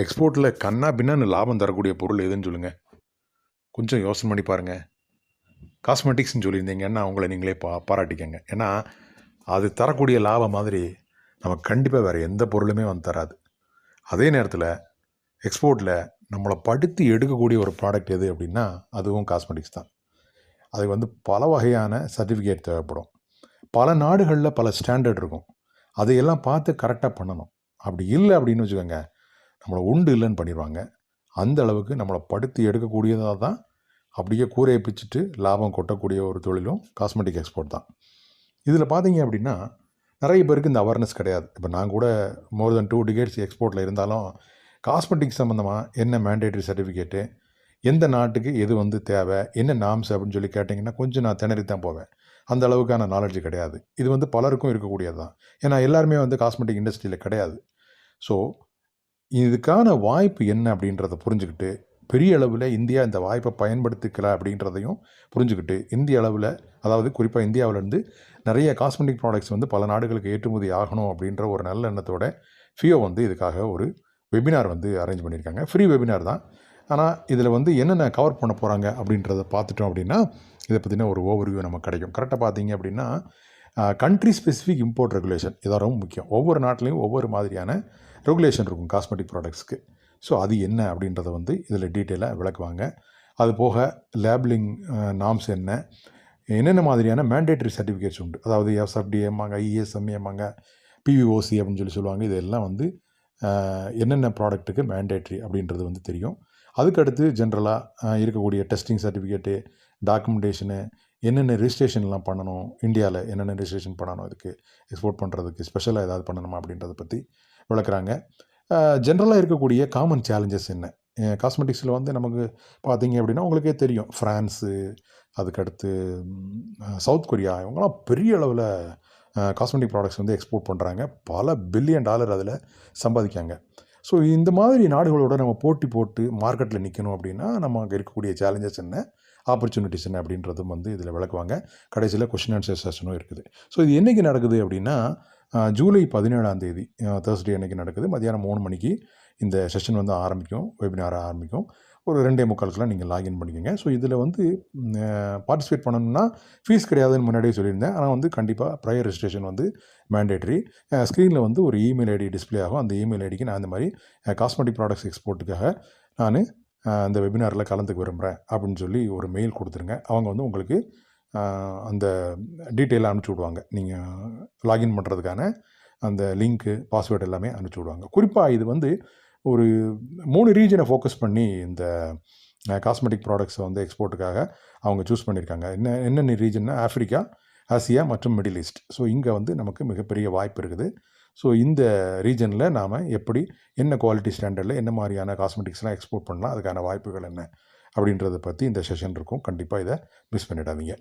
எக்ஸ்போர்ட்டில் கண்ணா பின்னான்னு லாபம் தரக்கூடிய பொருள் எதுன்னு சொல்லுங்கள் கொஞ்சம் யோசனை பண்ணி பாருங்கள் காஸ்மெட்டிக்ஸ்னு சொல்லியிருந்தீங்கன்னா அவங்கள நீங்களே பா பாராட்டிக்கங்க. ஏன்னா அது தரக்கூடிய லாபம் மாதிரி நமக்கு கண்டிப்பாக வேறு எந்த பொருளுமே வந்து தராது. அதே நேரத்தில் எக்ஸ்போர்ட்டில் நம்மளை படித்து எடுக்கக்கூடிய ஒரு ப்ராடக்ட் எது அப்படின்னா அதுவும் காஸ்மெட்டிக்ஸ் தான். அது வந்து பல வகையான சர்டிஃபிகேட் தேவைப்படும். பல நாடுகளில் பல ஸ்டாண்டர்ட் இருக்கும். அதையெல்லாம் பார்த்து கரெக்டாக பண்ணணும். அப்படி இல்லை அப்படின்னு வச்சுக்கோங்க நம்மளை உண்டு இல்லைன்னு பண்ணிடுவாங்க. அந்த அளவுக்கு நம்மளை படுத்தி எடுக்கக்கூடியதாக தான் அப்படியே கூரையை பிச்சுட்டு லாபம் கொட்டக்கூடிய ஒரு தொழிலும் காஸ்மெட்டிக் எக்ஸ்போர்ட் தான். இதில் பார்த்தீங்க அப்படின்னா நிறைய பேருக்கு இந்த அவேர்னஸ் கிடையாது. இப்போ நான் கூட மோர் தென் டூ டிகேட்ஸ் எக்ஸ்போர்ட்டில் இருந்தாலும் காஸ்மெட்டிக் சம்மந்தமாக என்ன மேண்டேட்ரி சர்டிஃபிகேட்டு எந்த நாட்டுக்கு எது வந்து தேவை என்ன நாம்ஸ் அப்படின்னு சொல்லி கேட்டிங்கன்னா கொஞ்சம் நான் திணறி தான் போவேன். அந்த அளவுக்கான நாலேஜ் கிடையாது. இது வந்து பலருக்கும் இருக்கக்கூடியது தான். ஏன்னா எல்லாருமே வந்து காஸ்மெட்டிக் இண்டஸ்ட்ரியில் கிடையாது. ஸோ இதுக்கான வாய்ப்பு என்ன அப்படின்றத புரிஞ்சுக்கிட்டு பெரிய அளவில் இந்தியா இந்த வாய்ப்பை பயன்படுத்திக்கல அப்படின்றதையும் புரிஞ்சுக்கிட்டு இந்திய அளவில் அதாவது குறிப்பாக இந்தியாவிலேருந்து நிறைய காஸ்மெட்டிக் ப்ராடக்ட்ஸ் வந்து பல நாடுகளுக்கு ஏற்றுமதி ஆகணும் அப்படின்ற ஒரு நல்ல எண்ணத்தோட ஃபியோ வந்து இதுக்காக ஒரு வெபினார் வந்து அரேஞ்ச் பண்ணியிருக்காங்க. ஃப்ரீ வெபினார் தான். ஆனால் இதில் வந்து என்னென்ன கவர் பண்ண போகிறாங்க அப்படின்றத பார்த்துட்டோம் அப்படின்னா இதை பற்றின ஒரு ஓவர்வியூ நமக்கு கிடைக்கும். கரெக்டாக பார்த்தீங்க அப்படின்னா கண்ட்ரி ஸ்பெசிஃபிக் இம்போர்ட் ரெகுலேஷன் இதான் ரொம்ப முக்கியம். ஒவ்வொரு நாட்டிலையும் ஒவ்வொரு மாதிரியான ரெகுலேஷன் இருக்கும் காஸ்மெட்டிக் ப்ராடக்ட்ஸ்க்கு ஸோ அது என்ன அப்படின்றத வந்து இதில் டீட்டெயிலாக விளக்குவாங்க. அது போக லேபிளிங் நாம்ஸ் என்ன? என்னென்ன மாதிரியான மேண்டேட்டரி சர்டிஃபிகேட்ஸ் உண்டு? அதாவது எஃப்எஃப்டிஎம்மாங்க இஎஸ்எம்ஏமாங்க பிவிஓசி அப்படின்னு சொல்லி சொல்லுவாங்க. இதெல்லாம் வந்து என்னென்ன ப்ராடக்ட்டுக்கு மேண்டேட்ரி அப்படின்றது வந்து தெரியும். அதுக்கடுத்து ஜென்ரலாக இருக்கக்கூடிய டெஸ்டிங் சர்டிஃபிகேட்டு டாக்குமெண்டேஷனு என்னென்ன ரிஜிஸ்ட்ரேஷன்லாம் பண்ணணும்? இந்தியாவில் என்னென்ன ரிஜிஸ்ட்ரேஷன் பண்ணணும் இதுக்கு? எக்ஸ்போர்ட் பண்ணுறதுக்கு ஸ்பெஷலாக ஏதாவது பண்ணணுமா அப்படின்றத பற்றி விளக்குறாங்க. ஜென்ரலாக இருக்கக்கூடிய காமன் சேலஞ்சஸ் என்ன? காஸ்மெட்டிக்ஸில் வந்து நமக்கு பார்த்தீங்க அப்படின்னா உங்களுக்கே தெரியும். ஃப்ரான்ஸு அதுக்கடுத்து சவுத் கொரியா இவங்கெல்லாம் பெரிய அளவில் காஸ்மெட்டிக் ப்ராடக்ட்ஸ் வந்து எக்ஸ்போர்ட் பண்ணுறாங்க பல பில்லியன் டாலர் அதில் சம்பாதிக்காங்க. ஸோ இந்த மாதிரி நாடுகளோட நம்ம போட்டி போட்டு மார்க்கெட்டில் நிற்கணும் அப்படின்னா நமக்கு இருக்கக்கூடிய சேலஞ்சஸ் என்ன? ஆப்பர்ச்சுனிட்டிஸ் என்ன அப்படின்றதும் வந்து இதில் விளக்குவாங்க. கடைசியில் கொஷின் ஆன்சர் செஷனும் இருக்குது. ஸோ இது என்றைக்கு நடக்குது அப்படின்னா ஜூலை பதினேழாம் தேதி தேர்ஸ்டே அன்றைக்கி நடக்குது. மதியானம் மூணு மணிக்கு இந்த செஷன் வந்து ஆரம்பிக்கும் வெபினார் ஆரம்பிக்கும். ஒரு ரெண்டே முக்காலுக்குலாம் நீங்கள் லாகின் பண்ணிக்கோங்க. ஸோ இதில் வந்து பார்ட்டிசிபேட் பண்ணணும்னா ஃபீஸ் கிடையாதுன்னு முன்னாடியே சொல்லியிருந்தேன். ஆனால் வந்து கண்டிப்பாக ப்ரையர் ரெஜிஸ்ட்ரேஷன் வந்து மேண்டேட்ரி ஸ்க்ரீனில் வந்து ஒரு இமெயில் ஐடி டிஸ்ப்ளே ஆகும். அந்த இமெயில் ஐடிக்கு நான் இந்த மாதிரி காஸ்மெட்டிக் ப்ராடக்ட்ஸ் எக்ஸ்போர்ட்டுக்காக நான் அந்த வெபினாரில் கலந்துக்க விரும்புகிறேன் அப்படின்னு சொல்லி ஒரு மெயில் கொடுத்துருங்க. அவங்க வந்து உங்களுக்கு அந்த டீட்டெயிலாக அனுப்பிச்சி விடுவாங்க. நீங்கள் லாகின் பண்ணுறதுக்கான அந்த லிங்க்கு பாஸ்வேர்டு எல்லாமே அனுப்பிச்சி விடுவாங்க. குறிப்பாக இது வந்து ஒரு மூணு ரீஜனை ஃபோக்கஸ் பண்ணி இந்த காஸ்மெட்டிக் ப்ராடக்ட்ஸை வந்து எக்ஸ்போர்ட்டுக்காக அவங்க சூஸ் பண்ணியிருக்காங்க. என்ன என்னென்ன ரீஜன்னா ஆஃப்ரிக்கா ஆசியா மற்றும் மிடில் ஈஸ்ட் ஸோ இங்கே வந்து நமக்கு மிகப்பெரிய வாய்ப்பு இருக்குது. ஸோ இந்த ரீஜனில் நாம் எப்படி என்ன குவாலிட்டி ஸ்டாண்டர்டில் என்ன மாதிரியான காஸ்மெட்டிக்ஸ்லாம் எக்ஸ்போர்ட் பண்ணலாம் அதுக்கான வாய்ப்புகள் என்ன அப்படின்றத பற்றி இந்த செஷன் இருக்கும். கண்டிப்பாக இதை மிஸ் பண்ணிடாதீங்க.